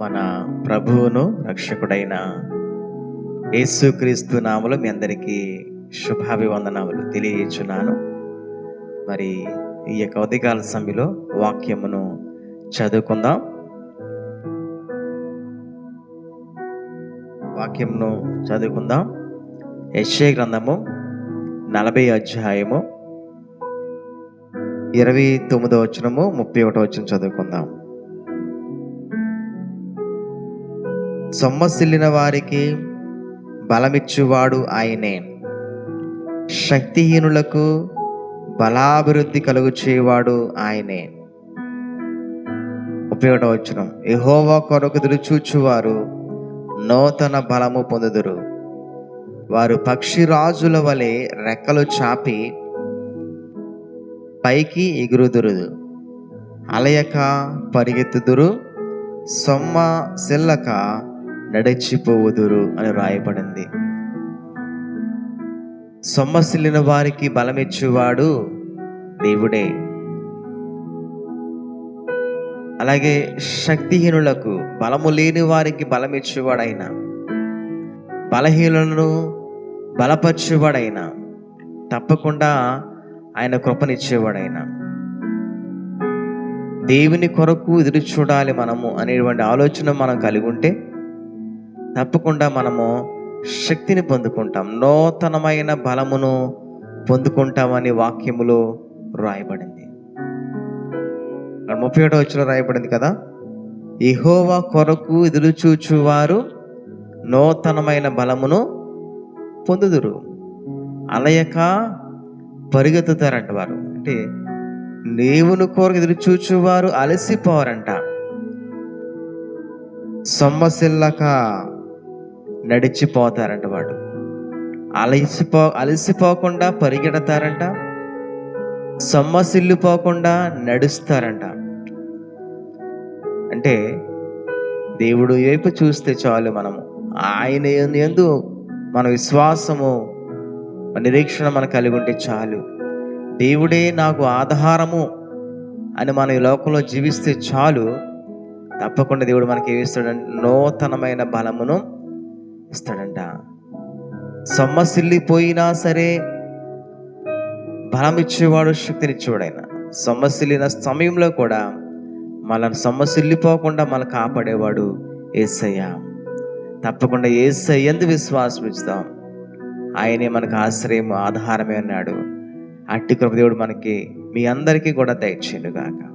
మన ప్రభువును రక్షకుడైన యేసుక్రీస్తు నామలు మీ అందరికీ శుభాభివందనములు తెలియచున్నాను మరి ఈ యొక్క ఉదయకాల సమయంలో వాక్యమును చదువుకుందాం. వాక్యమును చదువుకుందాం. యశ్య గ్రంథము నలభై అధ్యాయము ఇరవై తొమ్మిదో వచనము ముప్పై ఒకటో వచనం చదువుకుందాం. సొమ్మసిల్లిన వారికి బలమిచ్చువాడు ఆయనే. శక్తిహీనులకు బలాభివృద్ధి కలుగు చేయవాడు ఆయనే ఉపయోగవచ్చును ఎహోవా కొరకు దురుచూచువారు నూతన బలము పొందుదురు. వారు పక్షిరాజుల వలె రెక్కలు చాపి పైకి ఎగురుదురు. అలయక పరిగెత్తుదురు. సొమ్మ సిల్లక నడిచిపోవుదురు అని రాయబడింది సొమ్మసిల్లిన వారికి బలమిచ్చేవాడు దేవుడే. అలాగే శక్తిహీనులకు బలము లేని వారికి బలమిచ్చేవాడైనా బలహీనులను బలపరిచేవాడైనా తప్పకుండా ఆయన కృపనిచ్చేవాడైనా. దేవుని కొరకు ఎదురు చూడాలి మనము అనేటువంటి ఆలోచన మనం కలిగి ఉంటే తప్పకుండా మనము శక్తిని పొందుకుంటాం. నూతనమైన బలమును పొందుకుంటామని వాక్యములో రాయబడింది. ముప్పై ఏడో వచ్చిన రాయబడింది కదా? ఇహోవా కొరకు ఎదురుచూచువారు నూతనమైన బలమును పొందుదురు. అలయక పరిగెత్తుతారంట వారు. అంటే నీవును కొరకు ఎదురుచూచువారు అలసిపోవారంట సొమ్మసిల్లక నడిచిపోతారంట వాడు. అలసిపో అలసిపోకుండా పరిగెడతారంట. సొమ్మసిల్లిపోకుండా నడుస్తారంట. అంటే దేవుడు వైపు చూస్తే చాలు మనము. ఆయన ఎందు మన విశ్వాసము నిరీక్షణ మనం కలిగి ఉంటే చాలు. దేవుడే నాకు ఆధారము అని మన ఈ లోకంలో జీవిస్తే చాలు. తప్పకుండా దేవుడు మనకి ఏమిస్తాడు నూతనమైన బలమును ఇస్తాడంట. సొమ్మసిల్లిపోయినా సరే బలం ఇచ్చేవాడు శక్తినిచ్చేవాడు ఆయన సొమ్మసిల్లిన సమయంలో కూడా మనల్ని సొమ్మసిల్లిపోకుండా మనం కాపాడేవాడు ఏసయ్య. తప్పకుండా ఏసయ్య ఎందు విశ్వాసం ఇస్తాం ఆయనే మనకు ఆశ్రయం ఆధారమే అన్నాడు. అట్టి కృపదేవుడు మనకి మీ అందరికీ కూడా దయచేయండి గాక